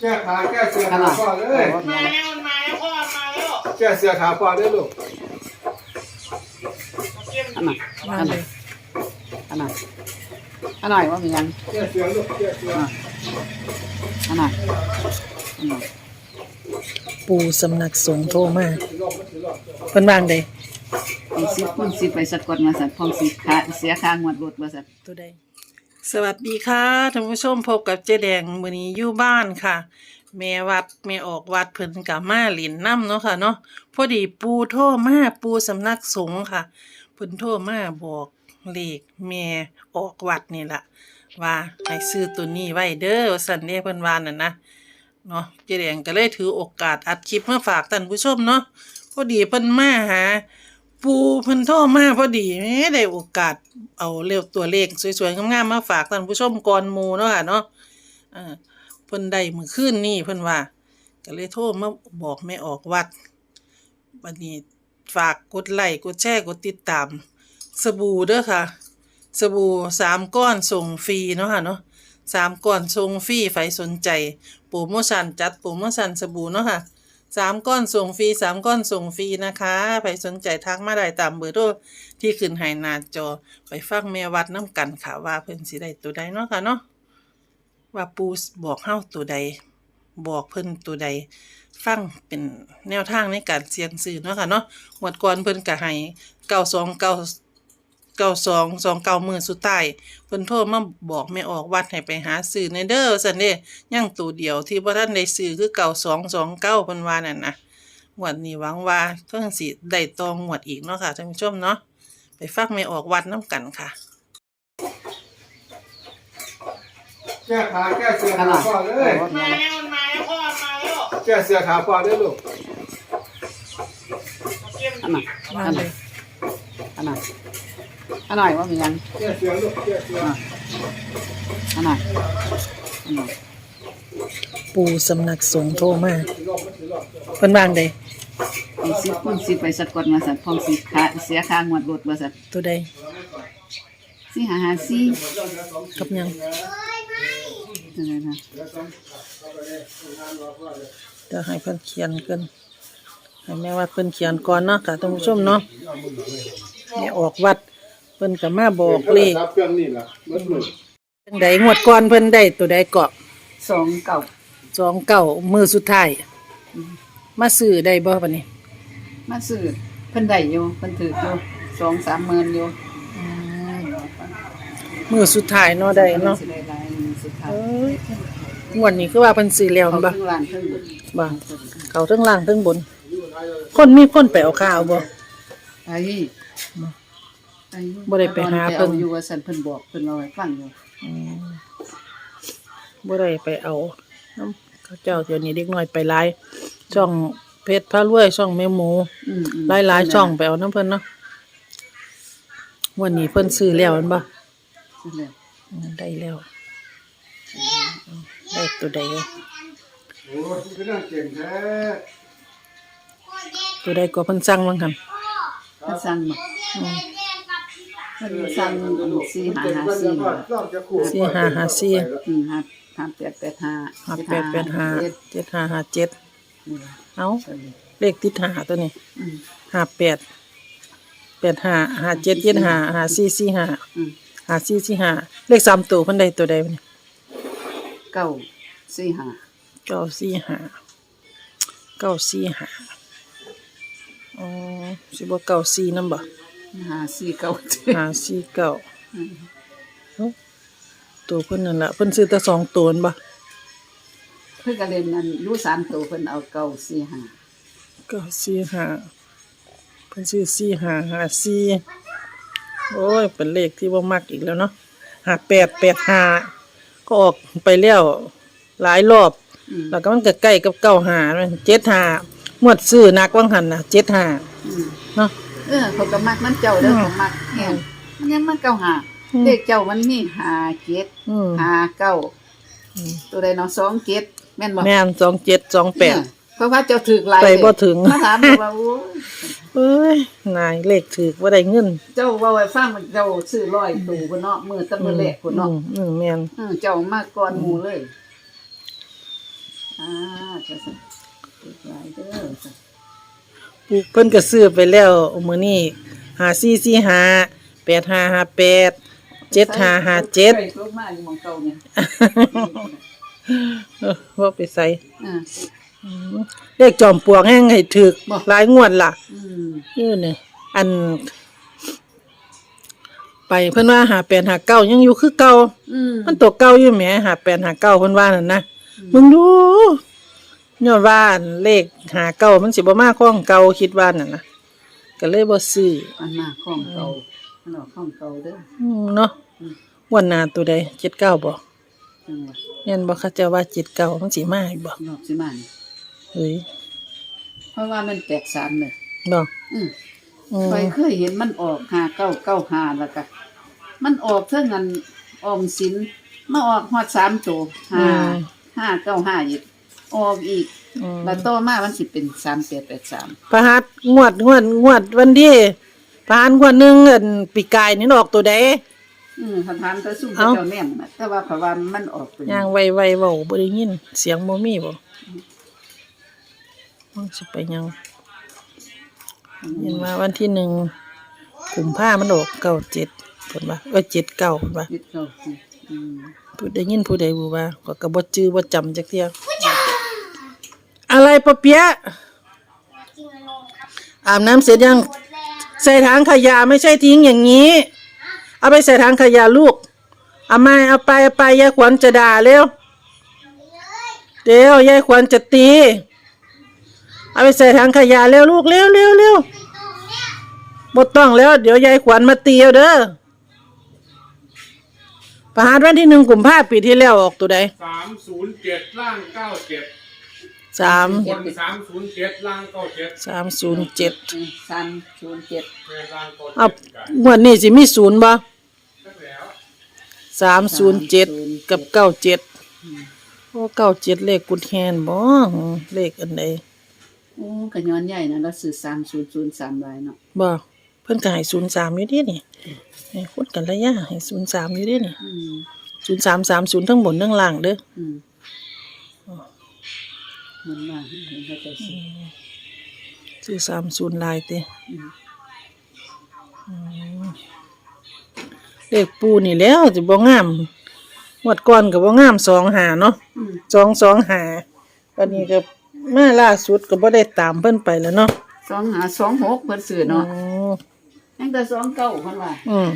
แก้ขาแก้เสือขาพ่อเลยมาแล้วมันมาแล้วพ่อมาแล้วแก้เสือขาพ่อเลยลูกเก็บอันน่ะอันน่ะอันน่ะอันหน่อยว่ามียังแก้เสือลูกแก้เสืออันน่ะอันน่ะปูสำนักสงฆ์โทรมาเพิ่นวางใดมีสิบคูณสิบไปสะกดมาสัตว์พองสิขาเสียค่างวดรถมาสัตว์ตัวใด สวัสดีค่ะท่านผู้ชมพบกับเจ๊แดงมื้อนี้อยู่บ้านค่ะ แม่วัดแม่ออกวัดเพิ่นก็มาหลินน้ำเนาะค่ะเนาะพอดีปูโทรมาปูสำนักสงฆ์ค่ะเพิ่นโทรมาบอกเลขแม่ออกวัดนี่ล่ะว่าให้ซื้อตัวนี้ไว้เด้อว่าซั่นเด้เพิ่นว่านั่นนะเนาะเจ๊แดงก็เลยถือโอกาสอัดคลิปมาฝากท่านผู้ชมเนาะพอดีเพิ่นมาหา ปูเพิ่นโทรมาพอดีแหม่ได้โอกาสเอาเลขตัวเลขสวยๆงามๆมาฝากท่านผู้ชมก่อนหมู่เนาะค่ะเนาะเออเพิ่นได้มื้อคืนนี้เพิ่นว่า ก็เลยโทรมาบอกแม่ออกวัดบัดนี้ฝากกดไลค์กดแชร์กดติดตาม สบู่เด้อค่ะ สบู่สามก้อนส่งฟรีเนาะค่ะเนาะสามก้อนส่งฟรีใครสนใจโปรโมชั่นจัดโปรโมชั่นสบู่เนาะค่ะ สามก้อนส่งฟรีสามก้อนส่งฟรีนะคะใครสนใจทักมาได้ตามเบอร์โทรที่ขึ้นให้หน้าจอไปฟังแม่วัดน้ำกันค่ะว่าเพิ่นสิได้ตัวใดเนาะค่ะเนาะว่าปูบอกเฮาตัวใด บอกเพิ่นตัวใด ฟังเป็นแนวทางในการเสี่ยงซื้อเนาะค่ะเนาะงวดก่อนเพิ่นก็ให้เก้าสองเก้า เก้าสองสองเก้ามื่นสุดท้ายเพิ่นโทรมาบอกไม่ออกวัดให้ไปหาซื้อในเด้อซั่นเด้ยังตัวเดียวที่บ่ทันได้ซื้อคือเก้าสองสองเก้าเพิ่นว่านั่นนะงวดนี้หวังว่าเพิ่นสิได้ตองงวดอีกเนาะค่ะท่านผู้ชมเนาะไปฟังไม่ออกวัดน้ำกันค่ะ แก้ขาแก้เสือขาพ่อเลยมาแล้วมันมาแล้วพ่อมาแล้วแก้เสือขาพ่อเลยลูกเก็บอันน่ะวาอังนเลน่ะยอันน่ะ อันหน่อยว่ามียังแก้เสือลูกแก้เสืออันน่ะอันน่ะปูสำนักสงฆ์โทรมาเพิ่นวางใดมีสิบคูณสิบไปสะกดมาสัตว์พองสิขาเสียค่างวดรถมาสัตว์ตัวใดสี่หาหาสี่กับหยังจังไดนะจะให้เพิ่นเขียนเกินให้แม่วัดเพิ่นเขียนก่อนเนาะค่ะท่านผู้ชมเนาะแม่ออกวัด เพิ่นก็มาบอกเลขรับเครื่องนี่ล่ะมัดมือจังใดงวดก่อนเพิ่นได้ตัวใดเกาะสองเก่าสองเก้ามือสุดท้ายมาซื้อได้บ่บัดนี้มาซื้อเพิ่นได้อยู่เพิ่นถืออยู่สองสามหมื่นอยู่มือสุดท้ายเนาะได้เนาะสิได้หลายมื้อสุดท้ายเอ้ยงวดนี้คือว่าเพิ่นซื้อแล้วเขาแม่นบ่ทั้งร้านทั้งบุญบ่เขาทั้งล่างทั้งบน คนมีคนไปเอาข้าวบ่ไอ้ไอ้ บ่ได้ไปหาเพิ่นออยู่ว่าซั่นเพิ่นบอกเพิ่นเอาให้ฟังอยู่อืมบ่ได้ไปเอาน้ำเขาเจ้าเดี๋ยวนี้เด็กน้อยไปหลายช่องเพชรพระรวยช่องแม่หมูอืมๆหลายหลายๆช่องไปเอาน้ำเพิ่นเนาะวันนี้เพิ่นซื้อแล้วแมันบ่ซื้อแล้วอืมได้แล้วได้ตัวใดอะโอ้ยคือนั่งเก่งแท้ตัวใดก็เพิ่นสั่งว่าหั่นเพิ่นสั่ง มาเพิ่นสั่งสี่หาหาสี่สี่ห้าห้าสี่อืมห้าห้าแปดแปดห้าห้าแปดแปดห้าเจ็ดห้าห้าเจ็ดเอาเลขติดหาตัวนี้ห้าแปดแปดห้าห้าเจ็ดเจ็ดห้าห้าสี่สี่ห้าห้าสี่สี่ห้าเลขสามตัวพิ่นได้ตัวใดบัดนี้เก้าสี่ห้าเก้าสี่ห้าเก้าสี่ห้าอ๋อสิบ่าเก้าสี่นำบ่ ห้าสี่เก้าเจ็ดห้าสี่เก้าเอ้าตัวเพิ่นนั่นล่ะเพิ่นซื้อแต่สองตัวนั่นบ่เพิ่นก็เล่นนั่นรู้สามตัวเพิ่นเอาเก้าสี่ห้าเก้าสี่ห้าเพิ่นซื้อสี่ห้าห้าสี่โอ้ยเป็นเลขที่บ่มักอีกแล้วเนาะห้าแปดแปดห้าก็ออกไปแล้วหลายรอบ อืมแล้วก็มันก็ใกล้กับเก้าห้าเจ็ดห้าหมวดซื้อนักวังหันน่ะเจ็ดห้าอืมเนาะ เออเขาก็มักมันเจ้าเด้ออืมเขามักแฮงมันยังมันเก้าห้าอืมเลขเจ้ามันมีห้าเจ็ดอืมห้าเก้าอืมตัวใดเนาะสองเจ็ดแม่นบ่แม่นสองเจ็ดสองแปดเออเพราะว่าเจ้าถือหลายไปบ่ถึงมาถามเลยว่าโอ้ยเอ้ยนายเลขถือว่าได้เงิน เจ้าเว่าไว้ฟังว่าเจ้าซื้อร้อยตู่พุ่นเนาะมือตะมือแรกพุ่นเนาะอืมอืมแม่นเออเจ้ามาก่อนหมู่เลยออ่าจะสั่นเปิดไว้เด้อสั่นปู เพิ่นก็ซื้อไปแล้วมื้อนี้หาซี่ซี่หาแปดหาหาแปดเจ็ดหาหาเจ็ดใส่ลงมาอยู่หมองเก่าเนี่ยเออว่าไปใส่อ่าเลขจอมปลวกแห้งให้ถึกบ่หลายงวดล่ะ อืมนี่นี่อัน ไปเพิ่นว่าหาแปดหาเก้ายังอยู่คือเก่า อืมมันตัวเก่าอยู่แหมหาแปดหาเก้าเพิ่นว่านั่นนะมึงดู ย้อนว่าอันเลขหาเก้ามันสิบ่มาคล้องเก่าคิดว่านั่นนะก็เลยบ่ซื้ออันมาของเก่ามันออกของเก่าเด้ออืมเนาะวันหน้าตัวใด79บ่จังหวะแม่นบ่เขาเจ้าว่า79มันสิมาอีกบ่รอบสิมันเฮ้ยเพราะว่ามันแตกสามเลยบ่อืมอืม ไปเคยเห็นมันออกหาเก้าเก้าหาแล้วก็มันออกเท่านั้นออมสินมาออกฮอดสามตัวห้าห้าเก้าห้าอีก ออกอีกอืม แล้วต่อมามันสิเป็นสามแปดแปดสามประหัดงวดงวดงวดวันที่ประหัดงวดหนึงอันปีกายนี่ออกตัวใด อืมคันทานก็ซุ่มเอ้า เจ้าแม่นน่ะแต่ว่าเขาว่ามันออกเป็นย่างไวไวๆเว้าบ่ได้ยิน เสียงบ่มีบ่มันสิไปยังเห็นว่าวันที่หนึ่งกุมภามันออกเก้าเจ็ดเพิ่นว่าว่าเจ็ดเก้าเพิ่นว่ายึดเขาอืมผู้ได้ยินผู้ใดบ่ว่าก็ก็บ่จื้อบ่จำจักเที่ย อะไรปะเปียะอาบน้ำเสร็จยัง ใส่ถังขยะไม่ใช่ทิ้งอย่างนี้ เอาไปใส่ถังขยะลูก เอามาเอาไปเอาไปยายขวัญจะด่าเร็วเดี๋ยวยายขวัญจะตี เอาไปใส่ถังขยะเร็วลูกเร็วเร็วเร็วหมดต้องแล้ว เดี๋ยวยายขวัญมาตีเอาเด้อประหารวันที่หนึ่งกลุ่มภาพปีที่แล้วออกตัวใดสามศูนย์เจ็ดล่างเก้าเจ็ด สามคนสามศูนย์เจ็ดล่างเก้าเจ็ดสามศูนย์เจ็ดอืมสันศูนย์เจ็ดแม่ล่างเก้าเอาเจ็ดกันงวดนี้สิมีศูนย์บ่สักแล้วสามศูนย์เจ็ดกับเก้าเจ็ดโอ้เก้าเจ็ดเลขกุดแฮนบ่เลขอันใดโอ้กระย้อนใหญ่นะเราซื้อสามศูนย์ศูนย์สามลายเนาะบ่เพิ่นก็ให้ศูนย์สามอยู่ดินี่ให้คุดกันระยะให้ศูนย์สามอยู่ดินี่อืมศูนย์สามสามศูนย์ทั้งบนทั้งล่างเด้ออืม มันว่าเห็นเขาจะซื้อซื้อสามศูนย์ลายเต้อืมเลขปูนี่แล้วสิบ่งามงวดก่อนก็บ่งามสองหาเนาะอืมสองสองหาวันนี้ก็มาล่าสุดก็บ่ได้ตามเพิ่นไปแล้วเนาะสองหาสองหกเพิ่นซื้ออืเนาะมยังแต่สองเก้าเพิ่นว่าอืม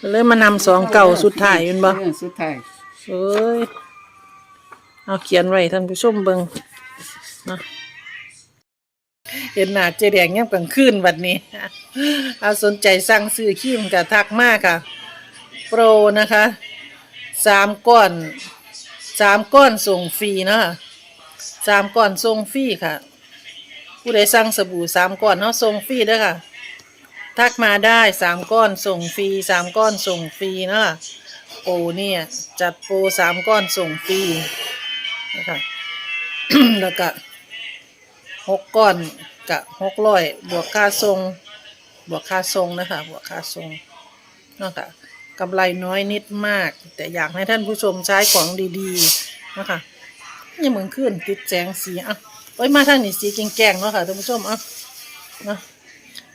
ก็เลยมานำสองเก่าสุดท้ายแม่นบ่เออสุดท้ายเอ้ยเอาเขียนไว้ท่านผู้ชมเบิงเนะเห็นหน้าเจแดงยังกลางคืนวันนี้ เอาสนใจสั่งซื้อครีมกับทักมากค่ะ โปรนะคะสามก้อนสามก้อนส่งฟรีเนาะคะสามก้อนส่งฟรีค่ะ ผู้ใดสั่งสบู่สามก้อนเนาะส่งฟรีเด้อค่ะ ทักมาได้สามก้อนส่งฟรีสามก้อนส่งฟรีเนาะโปรเนี่ยจัดโปรสามก้อนส่งฟรีนะคะแล้วก็ หกก้อนกับหกร้อยบวกค่าทรงบวกค่าทรงนะคะบวกค่าทรงเนาะคะกำไรน้อยนิดมาก แต่อยากให้ท่านผู้ชมใช้ของดีๆนะคะยังเหมือนขึ้นติดแสงสีอะไว้ยมาทางนี้สีแกงๆเนาะค่ะท่านผู้ชมอะเนาะ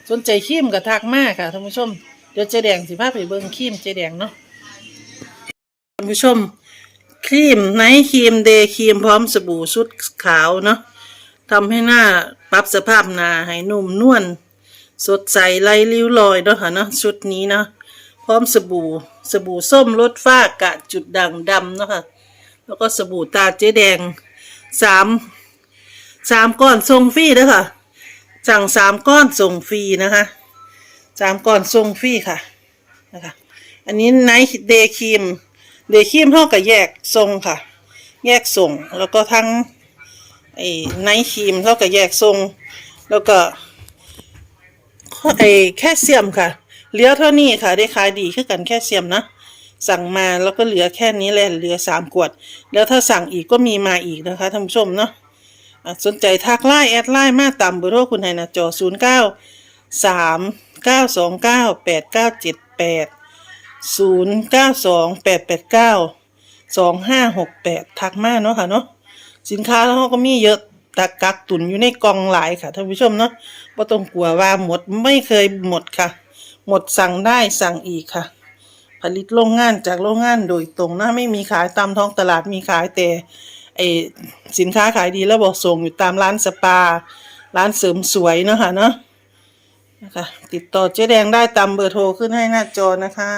สนใจครีมกับทักมากค่ะท่านผู้ชมเดี๋ยวเจแดงสิพาไปเบิ่งครีมเจแดงเนาะท่านผู้ชมครีมไนท์ครีมเดย์ครีมพร้อมสบู่ชุดขาวเนาะ ทำให้หน้าปรับสภาพหน้าให้นุ่มนวลสดใสไร้ริ้วรอยเนาะค่ะเนาะชุดนี้เนาะพร้อมสบู่สบู่ส้มลดฝ้ากะจุดด่างดำเนาะค่ะแล้วก็สบู่ตาเจ๊แดงสามสามก้อนส่งฟรีเด้อค่ะสั่งสามก้อนส่งฟรีนะคะสามก้อนส่งฟรีค่ะนะคะอันนี้ไนท์เดย์ครีมเดย์ครีมเท่ากับแยกทรงค่ะ แยกส่งแล้วก็ทั้ง ไอ้ไนท์ครีมเท่ากับแยกทรง แล้วก็ไอ้แคลเซียมค่ะ เหลือเท่านี้ค่ะ ได้ขายดีขึ้นกันแคลเซียมนะสั่งมาแล้วก็เหลือแค่นี้แหละเหลือสามขวด แล้วถ้าสั่งอีกก็มีมาอีกนะคะท่านผู้ชมเนาะะสนใจทักไลน์แอดไลน์มาตามเบอร์โทรคุณไฮนะจอศูนย์เก้าสามเก้าสองเก้าแปดเก้าเจ็ดแปดศูนย์เก้าสองแปดแปดเก้าสองห้าหกแปดทักมาเนาะค่ะเนาะ สินค้าเขาก็มีเยอะตะกักตุนอยู่ในกองหลายค่ะท่านผู้ชมเนาะบ่ต้องกลัวว่าหมดไม่เคยหมดค่ะ หมดสั่งได้สั่งอีกค่ะ ผลิตโรงงานจากโรงงานโดยตรงนะไม่มีขายตามท้องตลาดมีขายแต่ไอสินค้าขายดีแล้วบอกส่งอยู่ตามร้านสปา ร้านเสริมสวยเนาะค่ะเนาะนะคะติดต่อเจ๊แดงได้ตามเบอร์โทรขึ้นให้หน้าจอนะคะ